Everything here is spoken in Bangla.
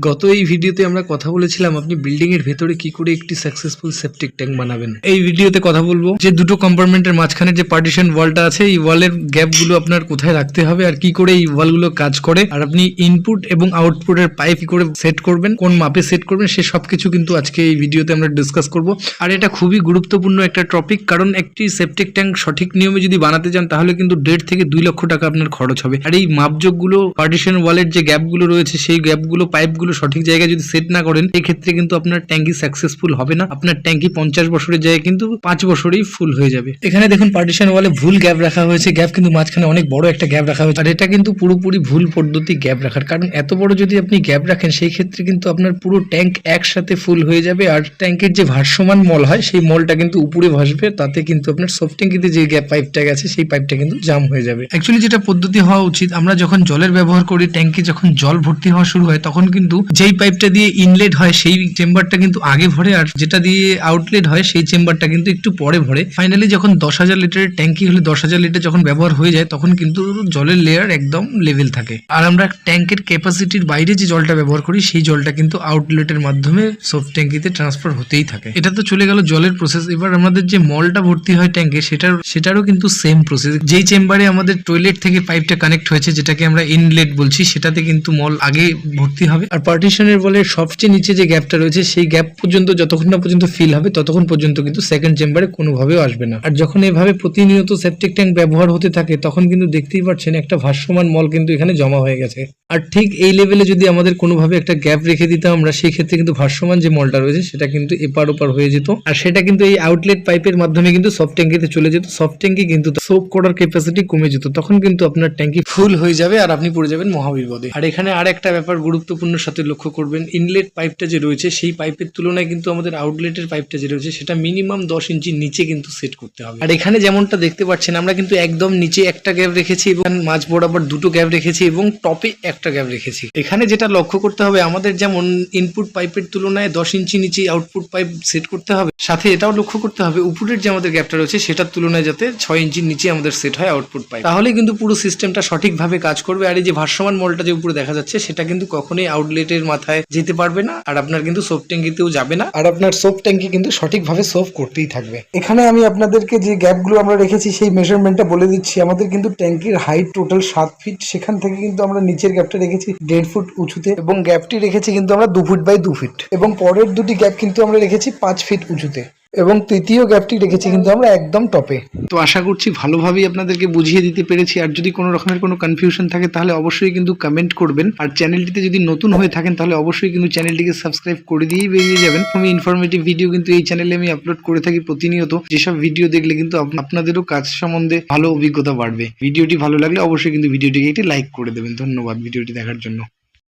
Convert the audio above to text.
গত এই ভিডিওতে আমরা কথা বলেছিলাম আপনি বিল্ডিং এর ভেতরে কি করে একটি সাকসেসফুল সেপটিক ট্যাঙ্ক বানাবেন। এই ভিডিওতে কথা বলব যে দুটো কম্পার্টমেন্টের মাঝখানে যে পার্টিশন ওয়ালটা আছে, এই ওয়ালের গ্যাপগুলো আপনার কোথায় রাখতে হবে আর কি করে এই ওয়ালগুলো কাজ করে, আর আপনি ইনপুট এবং আউটপুটের পাইপ কি করে সেট করবেন, কোন মাপে সেট করবেন, সে সবকিছু কিন্তু আজকে এই ভিডিওতে আমরা ডিসকাস করব। আর এটা খুবই গুরুত্বপূর্ণ একটা টপিক কারণ একটি সেপটিক ট্যাঙ্ক সঠিক নিয়মে যদি বানাতে চান তাহলে কিন্তু দেড় থেকে দুই লক্ষ টাকা আপনার খরচ হবে। আর এই মাপযোগগুলো পার্টিশন ওয়ালের যে গ্যাপগুলো রয়েছে, সেই গ্যাপগুলো পাইপগুলো সঠিক জায়গায় যদি সেট না করেন ক্ষেত্রে কিন্তু আপনার ট্যাঙ্কি সাকসেসফুল হবে না। আপনার ট্যাঙ্কি পঞ্চাশ বছরের জায়গায় কিন্তু পাঁচ বছরেই ফুল হয়ে যাবে। এখানে দেখুন পার্টিশন ওয়ালে ভুল গ্যাপ রাখা হয়েছে। গ্যাপ কিন্তু মাঝখানে অনেক বড় একটা গ্যাপ রাখা হয়েছে। আর এটা কিন্তু পুরোপুরি ভুল পদ্ধতি গ্যাপ রাখার। কারণ এত বড় যদি আপনি গ্যাপ রাখেন, সেই ক্ষেত্রে কিন্তু আপনার পুরো ট্যাঙ্ক একসাথে ফুল হয়ে যাবে। আর ট্যাঙ্কের যে ভারসমান মল হয়, সেই মলটা কিন্তু উপরে ভাসবে। তাতে কিন্তু আপনার সফট ট্যাঙ্কিতে যে গ্যাপ পাইপটা গেছে, সেই পাইপটা কিন্তু জাম হয়ে যাবে। অ্যাকচুয়ালি যেটা পদ্ধতি হওয়া উচিত, আমরা যখন জলের ব্যবহার করি ট্যাঙ্কে যখন জল ভর্তি হওয়া শুরু হয়, তখন কিন্তু যেই পাইপটা দিয়ে ইনলেট হয়, সেই চেম্বারটা কিন্তু আগে ভরে আর যেটা দিয়ে আউটলেট হয়, সেই চেম্বারটা কিন্তু একটু পরে ভরে। ফাইনালি যখন দশ হাজার লিটারের ট্যাঙ্কি হলে, দশ হাজার লিটার যখন ব্যবহার হয়ে যায়, তখন কিন্তু জলের লেয়ার একদম লেভেল থাকে। আর আমরা ট্যাঙ্কের ক্যাপাসিটির বাইরে যে জলটা ব্যবহার করি, সেই জলটা কিন্তু আউটলেটের মাধ্যমে সফট ট্যাঙ্কিতে ট্রান্সফার হতেই থাকে। এটা তো চলে গেল জলের প্রসেস এবার আমাদের যে মলটা ভর্তি হয় ট্যাঙ্কে, সেটার, সেটারও কিন্তু সেম প্রসেস যেই চেম্বারে আমাদের টয়লেট থেকে পাইপটা কানেক্ট হয়েছে, যেটাকে আমরা ইনলেট বলছি, সেটাতে কিন্তু মল আগে ভর্তি হবে। আর পার্টিশনের বলে সবচেয়ে নিচে যে গ্যাপটা রয়েছে, সেই গ্যাপ পর্যন্ত যতক্ষণ না পর্যন্ত ফিল হবে, ততক্ষণ পর্যন্ত কিন্তু সেকেন্ড চেম্বারে কোনোভাবেও আসবে না। আর যখন এভাবে প্রতিনিয়ত সেপটিক ট্যাঙ্ক ব্যবহার হতে থাকে, তখন কিন্তু দেখতেই পাচ্ছেন একটা ভাসমান মল কিন্তু এখানে জমা হয়ে গেছে। আর ঠিক এই লেভেলে যদি আমাদের কোনোভাবে একটা গ্যাপ রেখে দিতাম, আমরা সেই ক্ষেত্রে কিন্তু ভাসমান যে মলটা রয়েছে, সেটা কিন্তু এপার ওপার হয়ে যেত। আর সেটা কিন্তু এই আউটলেট পাইপের মাধ্যমে কিন্তু সফট ট্যাঙ্কিতে চলে যেত। সফট ট্যাঙ্কি কিন্তু সোপ করার ক্যাপাসিটি কমে যেত। তখন কিন্তু আপনার ট্যাঙ্কি ফুল হয়ে যাবে আর আপনি পড়ে যাবেন মহাবিপদে আর এখানে আর একটা ব্যাপার গুরুত্বপূর্ণ সাথে লক্ষ্য করবেন ইনলেট পাইপটা যে রয়েছে, সেই পাইপের তুলনায় কিন্তু আমাদের আউটলেটের পাইপটা যে রয়েছে, সেটা মিনিমাম দশ ইঞ্চি নিচে কিন্তু সেট করতে হবে। আর এখানে যেমনটা দেখতে পাচ্ছেন, আমরা কিন্তু একদম নিচে একটা গ্যাপ রেখেছি এবং মাঝ বরাবর দুটো গ্যাপ রেখেছি এবং টপে একটা গ্যাপ রেখেছি। এখানে যেটা লক্ষ্য করতে হবে, আমাদের যেমন ইনপুট পাইপের তুলনায় দশ ইঞ্চি নিচে আউটপুট পাইপ সেট করতে হবে, সাথে এটাও লক্ষ্য করতে হবে, উপরের যে আমাদের গ্যাপটা রয়েছে, সেটার তুলনায় যাতে ছয় ইঞ্চির নিচে আমাদের সেট হয় আউটপুট পাইপ তাহলে কিন্তু পুরো সিস্টেমটা সঠিকভাবে কাজ করবে। আর এই যে ভারসমান মলটা যে উপরে দেখা যাচ্ছে, সেটা কিন্তু কখনোই আউটলেটের মাথায় যেতে পারবে না, আর আপনার কিন্তু সোপ ট্যাঙ্কিতেও যাবে না। আর আপনার সোপ ট্যাঙ্কি কিন্তু সঠিকভাবে সোপ করতেই থাকবে। এখানে আমি আপনাদেরকে যে গ্যাপগুলো আমরা রেখেছি, সেই মেজারমেন্টটা বলে দিচ্ছি। আমাদের কিন্তু ট্যাঙ্কির হাইট টোটাল সাত ফিট সেখান থেকে কিন্তু আমরা নিচের গ্যাপটা রেখেছি দেড় ফুট উঁচুতে, এবং গ্যাপটি রেখেছি কিন্তু আমরা দু ফুট বাই দু ফিট এবং পরের দুটি গ্যাপ কিন্তু আমরা রেখেছি পাঁচ ফিট উঁচুতে। এবং তৃতীয় গ্যাপটি রেখেছি কিন্তু আমরা একদম টপে তো আশা করছি ভালোভাবেই আপনাদেরকে বুঝিয়ে দিতে পেরেছি। আর যদি কোনো রকমের কোনো কনফিউশন থাকে, তাহলে অবশ্যই কিন্তু কমেন্ট করবেন। আর চ্যানেলটিতে যদি নতুন হয়ে থাকেন, তাহলে অবশ্যই কিন্তু চ্যানেলটিকে সাবস্ক্রাইব করে দিয়েই বেরিয়ে যাবেন। আমি ইনফরমেটিভ ভিডিও কিন্তু এই চ্যানেলে আমি আপলোড করে থাকি প্রতিনিয়ত। যেসব ভিডিও দেখলে কিন্তু আপ- আপনাদেরও কাজ সম্বন্ধে ভালো অভিজ্ঞতা বাড়বে। ভিডিওটি ভালো লাগলে অবশ্যই কিন্তু ভিডিওটিকে একটি লাইক করে দেবেন। ধন্যবাদ ভিডিওটি দেখার জন্য।